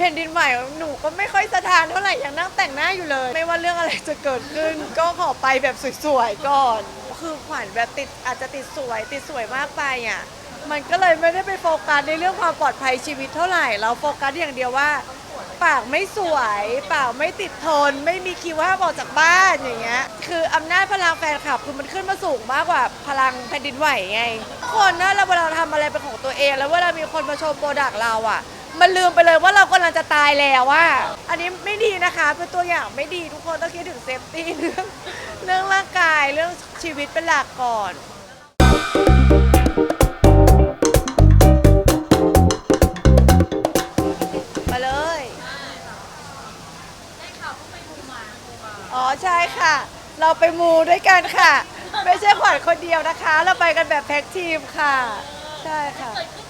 ผ่นดินไหวหนูก็ไม่ค่อยสะทานเท่าไหร่ยังนั่งแต่งหน้าอยู่เลย ไม่ว่าเรื่องอะไรจะเกิดขึ้น ก็ขอไปแบบสวยๆก่อน คือขวัญแบบติดอาจจะติดสวย ติดสวยมากไปอะมันก็เลยไม่ได้ไปโฟกัสในเรื่องความปลอดภัยชีวิตเท่าไหร่เราโฟกัสอย่างเดียวว่า ปากไม่สวยปากไม่ติดทน ไม่มีคิวว่าออกจากบ้านอย่างเงี้ยคืออำนาจพลังแฟนคลับคือมันขึ้นมาสูงมากกว่าพลังแผ่นดินไหวไง คนนะเราเวลาทำอะไรเป็นของตัวเอง แล้วเวลามีคนมาชมโปรดักต์เราอะ มันลืมไปเลยว่าเรากำลังจะตายแล้วว่า อันนี้ไม่ดีนะคะเป็นตัวอย่างไม่ดีทุกคนต้องคิดถึงเซฟตี้เรื่องเรื่องร่างกายเรื่องชีวิตเป็นหลักก่อนมาเลย อ๋อใช่ค่ะ เราไปมูด้วยกันค่ะ ไม่ใช่ขวัญคนเดียวนะคะ เราไปกันแบบแพ็กทีมค่ะ ใช่ค่ะ เกิดขึ้น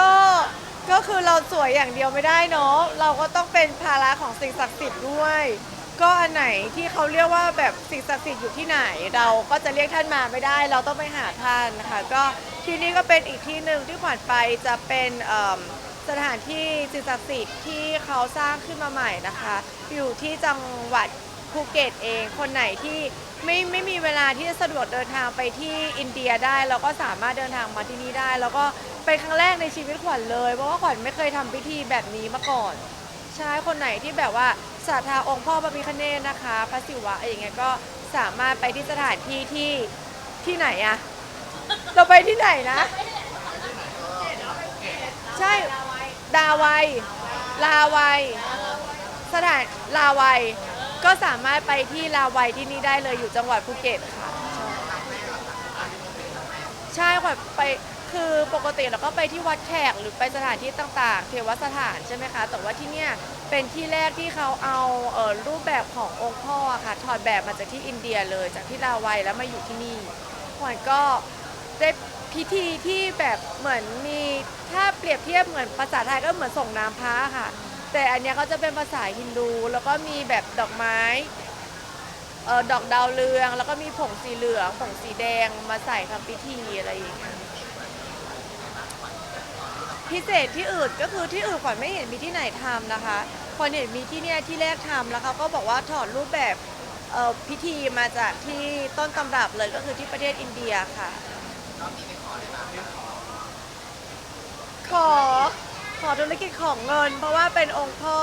ก็ก็คือเราสวยอย่างเดียวไม่ได้เนาะเราก็ต้องเป็นภาระของสิ่งศักดิ์สิทธิ์ด้วย ก็อันไหนที่เขาเรียกว่าแบบสิ่งศักดิ์สิทธิ์อยู่ที่ไหน เราก็จะเรียกท่านมาไม่ได้ เราต้องไปหาท่านนะคะก็ที่นี่ก็เป็นอีกที่หนึ่งที่ขวัญไปจะเป็นเอิ่มสถานที่สิ่งศักดิ์สิทธิ์ที่เขาสร้างขึ้นมาใหม่นะคะ อยู่ที่จังหวัดภูเก็ตเอง คนไหนที่ ไม่ไม่มีเวลาที่จะสะดวกเดินทางไปที่อินเดียได้ เราก็สามารถเดินทางมาที่นี่ได้ แล้วก็เป็นครั้งแรกในชีวิตขวัญเลย เพราะว่าขวัญไม่เคยทำพิธีแบบนี้มาก่อนใช่คนไหนที่แบบว่าศรัทธาองค์พ่อพระพิฆเนศนะคะพระศิวะอะไรอย่างเงี้ยก็สามารถไปที่สถานที่ที่ที่ไหนอะเราไปที่ไหนนะ ใช่ดาวัยลาวัยสถานลาวัย ก็สามารถไปที่ลาวัยที่นี่ได้เลยอยู่จังหวัดภูเก็ตค่ะ ใช่ค่ะไปคือปกติเราก็ไปที่วัดแขกหรือไปสถานที่ต่างๆ เทวสถานใช่ไหมคะ แต่ว่าที่เนี่ยเป็นที่แรกที่เขาเอาเอ่อรูปแบบขององค์พ่อค่ะถอดแบบมาจากที่อินเดียเลยจากที่ลาวัยแล้วมาอยู่ที่นี่ขวัญก็ได้พิธีที่แบบเหมือนมีถ้าเปรียบเทียบเหมือนภาษาไทยก็เหมือนส่งน้ำพระค่ะ แต่อันเนี้ยเขาจะเป็นภาษาฮินดู แล้วก็มีแบบดอกไม้เออดอกดาวเรือง แล้วก็มีผงสีเหลืองผงสีแดงมาใส่ทำพิธีอะไรอย่างเงี้ยพิเศษที่อื่นก็คือที่อื่นขวัญไม่เห็นมีที่ไหนทำนะคะขวัญเห็นมีที่เนี่ยที่แรกทำแล้วเขาก็บอกว่าถอดรูปแบบเอ่อพิธีมาจากที่ต้นตำรับเลยก็คือที่ประเทศอินเดียค่ะอข อธุรกิจของเงิน เพราะว่าเป็นองค์พ่อ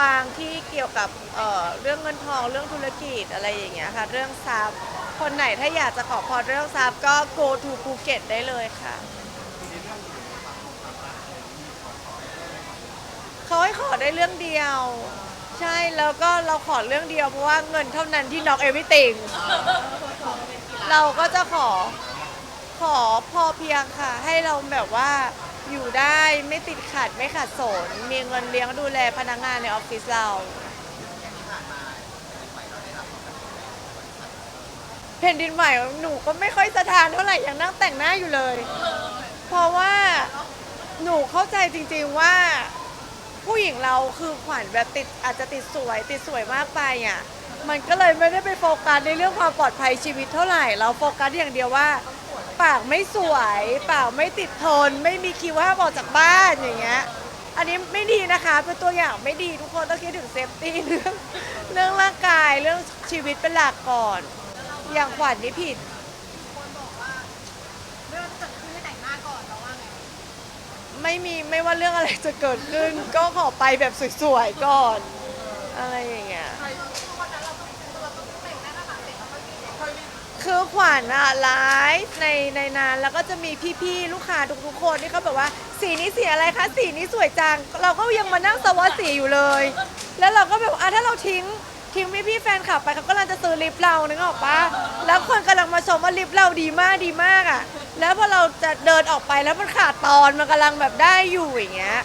ปางที่เกี่ยวกับเอ่อเรื่องเงินทองเรื่องธุรกิจอะไรอย่างเงี้ยค่ะ เรื่องทรัพย์คนไหนถ้าอยากจะขอพรเรื่องทรัพย์ก็ go to ภูเก็ตได้เลยค่ะ เขาให้ขอได้เรื่องเดียว ใช่แล้วก็เราขอเรื่องเดียวเพราะว่าเงินเท่านั้นที่น็อกเอวิติงเราก็จะขอขอพอเพียงค่ะ ให้เราแบบว่า อยู่ได้ไม่ติดขัดไม่ขาดสน มีเงินเลี้ยงดูแลพนักงานในออฟฟิศเราแผ่นดินไหวหนูก็ไม่ค่อยสะทานเท่าไหร่ยังนั่งแต่งหน้าอยู่เลย เพราะว่าหนูเข้าใจจริงๆว่า ผู้หญิงเราคือขวัญแบบติดอาจจะติดสวยติดสวยมากไปอะมันก็เลยไม่ได้ไปโฟกัสในเรื่องความปลอดภัยชีวิตเท่าไหร่ เราโฟกัสอย่างเดียวว่า ปากไม่สวยปากไม่ติดทน ไม่มีคิวว่าออกจากบ้านอย่างเงี้ย อันนี้ไม่ดีนะคะเป็นตัวอย่างไม่ดีทุกคนต้องคิดถึงเซฟตี้เรื่องเรื่องร่างกายเรื่องชีวิตเป็นหลักก่อน อย่างขวัญนี่ผิดเรื่องเกิดขึ้นให้แต่งหน้าก่อนเราว่าไงไม่มีไม่ว่าเรื่องอะไรจะเกิดขึ้น ก็ขอไปแบบสวยๆก่อน อะไรอย่างเงี้ยวันนั้นเร คือขวัญอะไลฟ์ในในนานแล้วก็จะมีพี่ๆลูกค้าทุกๆคนที่เขาแบบว่า สีนี้สีอะไรคะ สีนี้สวยจัง เราก็ยังมานั่งสวอตสีอยู่เลย แล้วเราก็แบบอะถ้าเราทิ้งทิ้งพี่ๆแฟนคลับไปเขากำลังจะซื้อลิปเรานึกออกปะแล้วคนกำลังมาชมว่าลิปเราดีมากดีมากอะแล้วพอเราจะเดินออกไปแล้วมันขาดตอนมันกำลังแบบได้อยู่อย่างเงี้ย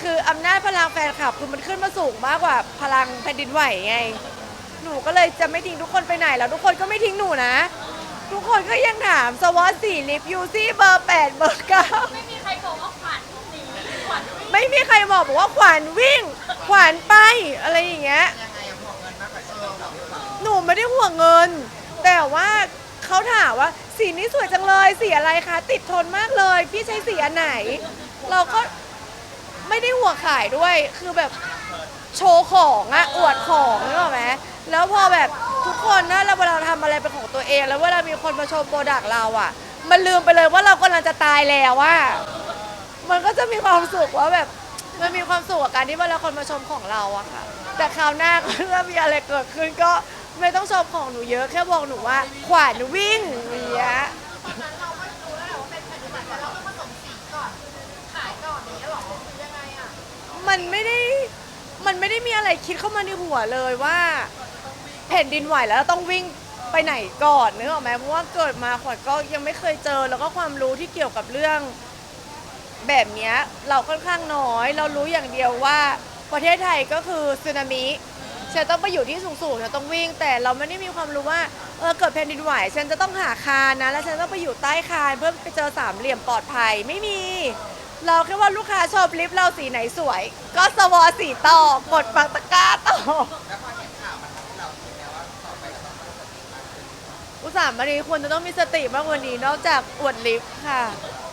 คืออำนาจพลังแฟนคลับคือมันขึ้นมาสูงมากกว่าพลังแผ่นดินไหวไง หนูก็เลยจะไม่ทิ้งทุกคนไปไหนแล้วทุกคนก็ไม่ทิ้งหนูนะ ทุกคนก็ยังถามสวอตสี่ลิฟยูซี่เบอร์แปดเบอร์เก้าไม่มีใครบอกว่าขวัญหนีขวัญวิ่งไม่มีใครบอกบอกว่าขวัญวิ่ง ขวัญไปอะไรอย่างเงี้ยหนูไม่ได้ห่วงเงิน แต่ว่าเขาถามว่าสีนี้สวยจังเลยสีอะไรคะ ติดทนมากเลย พี่ใช้สีอันไหน เราก็วขายด้วย คือแบบโชว์ของอะอวดของนึกออกไหม แล้วพอแบบทุกคนนะเราเวลาทำอะไรเป็นของตัวเอง แล้วเวลามีคนมาชมโปรดักต์เราอะมันลืมไปเลยว่าเรากำลังจะตายแล้วว่ามันก็จะมีความสุขว่าแบบมันมีความสุขกับการที่เวลาคนมาชมของเราอะค่ะ แต่คราวหน้าก็ถ้ามีอะไรเกิดขึ้นก็ไม่ต้องชมของหนูเยอะแค่บอกหนูว่า ขวานหนูวิ่งอย่างเงี้ยตอนนั้นเราไม่รู้แล้วแหละว่าเป็นแผ่นดินไหวแต่เราต้องผสมสีก่อนขายก่อนอย่างเงี้ยมันไม่ได้ มันไม่ได้มีอะไรคิดเข้ามาในหัวเลยว่า แผ่นดินไหวแล้วเราต้องวิ่งไปไหนก่อนนึกออกไหมเพราะว่าเกิดมาขวัญก็ยังไม่เคยเจอ แล้วก็ความรู้ที่เกี่ยวกับเรื่องแบบเนี้ยเราค่อนข้างน้อย เรารู้อย่างเดียวว่าประเทศไทยก็คือสึนามิฉันต้องไปอยู่ที่สูงๆฉันต้องวิ่ง แต่เราไม่ได้มีความรู้ว่าเออเกิดแผ่นดินไหวฉันจะต้องหาคานนะ แล้วฉันต้องไปอยู่ใต้คานเพื่อไปเจอสามเหลี่ยมปลอดภัยไม่มี เราแค่ว่าลูกค้าชอบลิฟต์เราสีไหนสวย ก็สวอสีต่อกดปักตะกร้าต่อ อุตส่าห์มารีควรจะต้องมีสติมากกว่านี้นอกจากอวดลิฟต์ค่ะ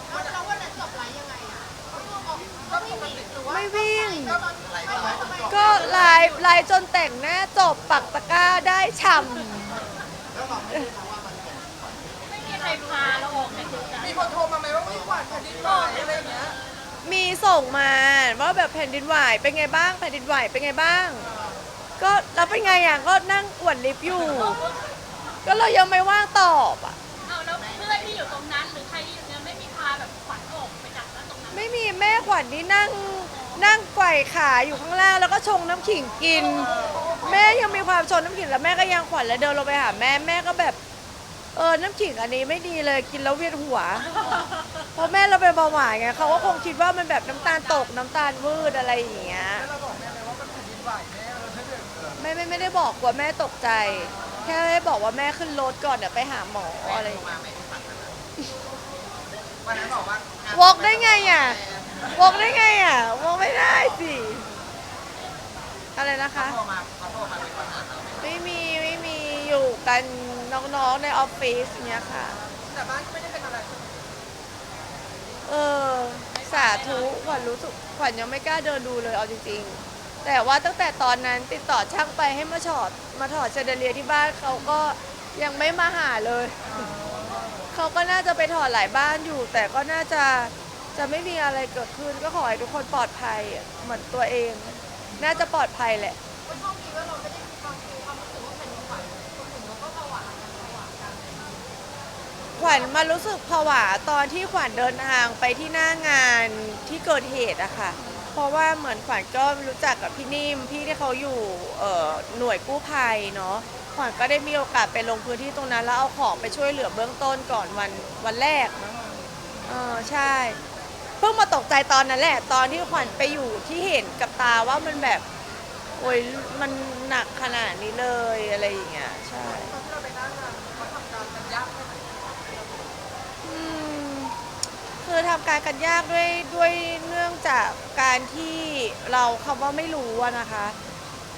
แล้วแล้ววันนั้นจบไลฟ์ยังไงอะเขาต้องออกก็ไม่มีหรือว่าไม่วิ่งก็ตอนไม่ไม่ทำไมก็ไลฟ์ไลฟ์จนแต่งหน้าจบปักตะกร้าได้ฉ่ไม่มีใครพาเราออกในจุดนั้นมีคนโทรมาไหมว่าไม่ขวัญแผ่นดินไหวอะไรอย่างเงี้ยำมีส่งมาว่าแบบแผ่นดินไหวเป็นไงบ้างแผ่นดินไหวเป็นไงบ้าง ก็แล้วเป็นไงอะก็นั่งอวดลิฟต์อยู่ ก็เรายังไม่ว่างตอบอะ เอาแล้วเพื่อนที่อยู่ตรงนั้นหรือใครที่อยู่เนี่ยไม่มีพาแบบขวัญออกไปจากนั้นตรงนั้นไม่มีแม่ขวัญที่นั่งนั่งไกว่ขาอยู่ข้างล่างแล้วก็ชงน้ำขิงกิน แม่ยังมีความชงน้ำขิงแล้วแม่ก็ยังขวัญแล้วเดินลงไปหาแม่แม่ก็แบบ เออน้ำขิงอันนี้ไม่ดีเลยกินแล้วเวียนหัว เพราะแม่เราเป็นเบาหวานไงเขาก็คงคิดว่ามันแบบน้ำตาลตกน้ำตาลวืดอะไรอย่างเงี้ย แล้วเราบอกแม่ไหมว่ามันแผ่นดินไหวแม่เราถ้าเกิดเออไม่ไม่ไม่ได้บอกกลัวแม่ตกใจ แค่ให้บอกว่าแม่ขึ้นรถก่อนเดี๋ยวไปหาหมออะไรอย่างเงี้ยวันนั้นบอกว่าวอกได้ไงอะวอกได้ไงอะวอกไม่ได้สิอะไรนะคะ โทรมาเขาโทรมาเป็นปัญหาเราไหมไม่มีไม่มีอยู่กันน้องๆในออฟฟิศเนี้ยค่ะ แต่บ้านก็ไม่ได้เป็นอะไรใช่ไหมเออ สาธุขวัญรู้สึกขวัญยังไม่กล้าเดินดูเลยเอาจริงๆ แต่ว่าตั้งแต่ตอนนั้นติดต่อช่างไปให้มาถอดมาถอดเชนเดเลียที่บ้านเขาก็ยังไม่มาหาเลย เขาก็น่าจะไปถอดหลายบ้านอยู่ แต่ก็น่าจะจะไม่มีอะไรเกิดขึ้นก็ขอให้ทุกคนปลอดภัยเหมือนตัวเอง น่าจะปลอดภัยแหละ ก็โชคดีว่าเราไม่ได้มีความคิดความรู้สึกว่าแผ่นดินไหวคนอื่นเขาก็ผวากันผวากันขวัญมารู้สึกผวาตอนที่ขวัญเดินทางไปที่หน้างานที่เกิดเหตุอะค่ะ เพราะว่าเหมือนขวัญก็รู้จักกับพี่นิ่มพี่ที่เขาอยู่เอ่อหน่วยกู้ภัยเนาะขวัญก็ได้มีโอกาสไปลงพื้นที่ตรงนั้น แล้วเอาของไปช่วยเหลือเบื้องต้นก่อนวันวันแรกเนอะเออใช่ เพิ่งมาตกใจตอนนั้นแหละ ตอนที่ขวัญไปอยู่ที่เห็นกับตาว่ามันแบบ โอ้ยมันหนักขนาดนี้เลยอะไรอย่างเงี้ยใช่ ตอนเขาทำการกันยากแค่ไหน อืม คือทำการกันยากด้วยด้วยเนื่องจากการที่เราคำว่าไม่รู้นะคะ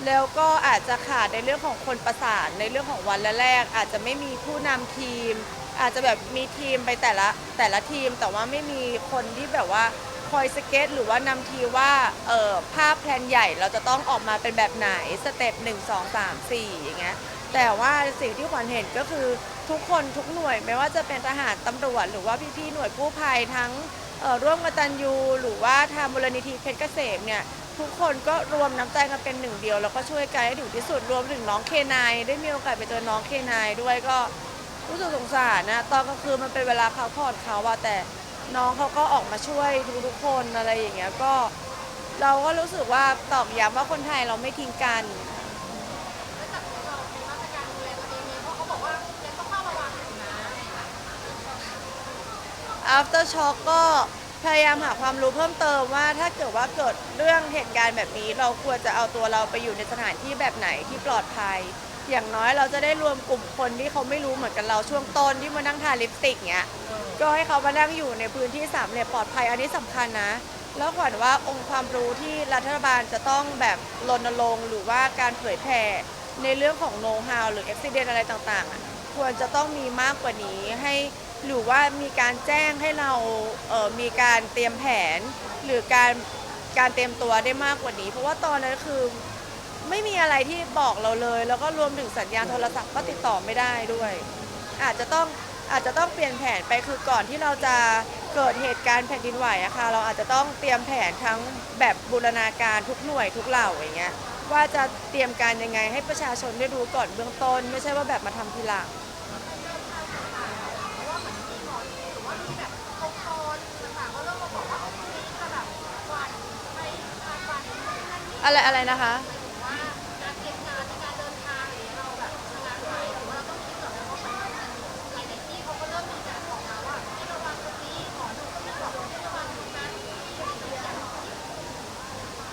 แล้วก็อาจจะขาดในเรื่องของคนประสานในเรื่องของวันแรก อาจจะไม่มีผู้นำทีม อาจจะแบบมีทีมไปแต่ละแต่ละทีม แต่ว่าไม่มีคนที่แบบว่าคอยสเก็ตหรือว่านำทีว่าเออภาพแพลนใหญ่เราจะต้องออกมาเป็นแบบไหนสเต็ปหนึ่งสองสามสี่อย่างเงี้ย แต่ว่าสิ่งที่ขวัญเห็นก็คือทุกคนทุกหน่วยไม่ว่าจะเป็นทหารตำรวจ หรือว่าพี่ๆหน่วยกู้ภัยทั้งร่วมกตัญญูหรือว่าทางมูลนิธิเพชรเกษมเนี่ยทุกคนก็รวมน้ำใจกันเป็นหนึ่งเดียว แล้วก็ช่วยกันให้ถึงที่สุดรวมถึงน้องเคนายได้มีโอกาสไปเจอน้องเคนายด้วยก็รู้สึกสงสารนะตอนกลางคืนมันเป็นเวลาพักผ่อนเขาว่าแต่น้องเขาก็ออกมาช่วยทุกๆคนอะไรอย่างเงี้ยก็ เราก็รู้สึกว่าตอกย้ำว่าคนไทยเราไม่ทิ้งกัน แล้วจากที่เรามีมาตรการดูแลตัวเองเนี่ยเพราะเขาบอกว่ายังต้องเฝ้าระวังอยู่นะ after shock ก็พยายามหาความรู้เพิ่มเติมว่าถ้าเกิดว่าเกิดเรื่องเหตุการณ์แบบนี้ เราควรจะเอาตัวเราไปอยู่ในสถานที่แบบไหนที่ปลอดภัย อย่างน้อยเราจะได้รวมกลุ่มคนที่เขาไม่รู้เหมือนกันเราช่วงต้นที่มานั่งทาลิปสติกเนี้ยก็ให้เขามานั่งอยู่ในพื้นที่สามเหลี่ยมปลอดภัยอันนี้สำคัญนะ แล้วขวัญว่าองค์ความรู้ที่รัฐบาลจะต้องแบบรณรงค์หรือว่าการเผยแผ่ในเรื่องของโน้ตฮาวหรืออุบิเหตุอะไรต่างๆอะควรจะต้องมีมากกว่านี้ให้ หรือว่ามีการแจ้งให้เราเออมีการเตรียมแผน หรือการการเตรียมตัวได้มากกว่านี้ เพราะว่าตอนนั้นคือไม่มีอะไรที่บอกเราเลย แล้วก็รวมถึงสัญญาณโทรศัพท์ก็ติดต่อไม่ได้ด้วย อาจจะต้องอาจจะต้องเปลี่ยนแผนไปคือก่อนที่เราจะเกิดเหตุการณ์แผ่นดินไหวอะค่ะเราอาจจะต้องเตรียมแผนทั้งแบบบูรณาการทุกหน่วยทุกเหล่าอย่างเงี้ยว่าจะเตรียมการยังไงให้ประชาชนได้รู้ก่อนเบื้องต้น ไม่ใช่ว่าแบบมาทำทีหลัง เพราะว่าเหมือนมีหมอที่หรือว่ามีแบบองค์กรต่างๆก็เริ่มมาบอกว่าพรุ่งนี้จะแบบหวันไปทางวันนั่นนี่ อะไรอะไรนะคะ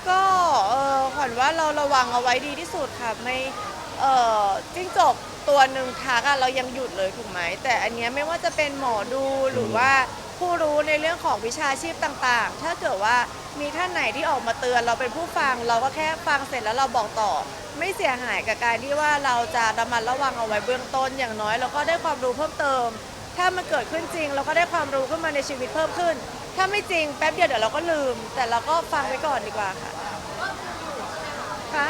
ก็เออขวัญว่าเราระวังเอาไว้ดีที่สุดค่ะไม่เออจิ้งจกตัวหนึ่งทักอะเรายังหยุดเลยถูกไหมแต่อันเนี้ยไม่ว่าจะเป็นหมอดูหรือว่าผู้รู้ในเรื่องของวิชาชีพต่างๆ ถ้าเกิดว่า มีท่านไหนที่ออกมาเตือนเราเป็นผู้ฟังเราก็แค่ฟังเสร็จแล้วเราบอกต่อ ไม่เสียหายกับการที่ว่าเราจะระมัดระวังเอาไว้เบื้องต้นอย่างน้อยเราก็ได้ความรู้เพิ่มเติม ถ้ามันเกิดขึ้นจริง เราก็ได้ความรู้ขึ้นมาในชีวิตเพิ่มขึ้น ถ้าไม่จริงแป๊บเดียวเดี๋ยวเราก็ลืม แต่เราก็ฟังไว้ก่อนดีกว่าค่ะคะ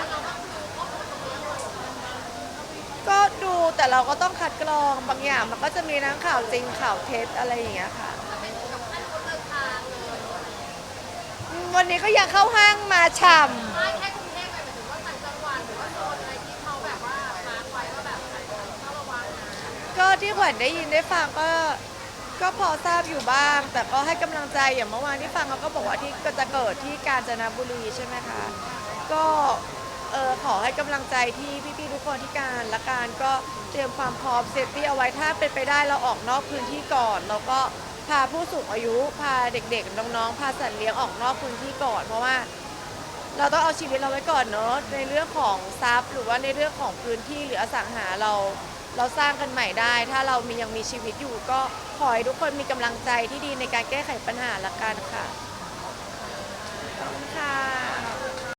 ก็ดูแต่เราก็ต้องคัดกรองบางอย่างมันก็จะมีทั้งข่าวจริงข่าวเท็จอะไรอย่างเงี้ยค่ะอืม วันนี้ก็ยังเข้าห้างมาฉ่ำไม่แค่กรุงเทพหมายถึงว่าต่างจังหวัดหรือว่าโซนอะไรที่เขาแบบว่ามาร์คไว้ว่าแบบต้องระวังนะก็ที่ขวัญได้ยินได้ฟังก็ ก็พอทราบอยู่บ้าง แต่ก็ให้กำลังใจอย่างเมื่อวานที่ฟังเขาก็บอกว่าที่ก็จะเกิดที่กาญจนบุรีใช่ไหมคะ ก็เออขอให้กำลังใจที่พี่ๆทุกคนที่การละการก็เตรียมความพร้อมเซฟตี้เอาไว้ถ้าเป็นไปได้เราออกนอกพื้นที่ก่อน แล้วก็ พาผู้สูงอายุ พาเด็กๆ น้องๆ พาสัตว์เลี้ยงออกนอกพื้นที่ก่อน เพราะว่าเราต้องเอาชีวิตเราไว้ก่อนเนอะในเรื่องของทรัพย์ หรือว่าในเรื่องของพื้นที่หรืออสังหาเรา เราสร้างกันใหม่ได้ ถ้าเรามียังมีชีวิตอยู่ก็ขอให้ทุกคนมีกำลังใจที่ดีในการแก้ไขปัญหาละกันค่ะขอบคุณค่ะ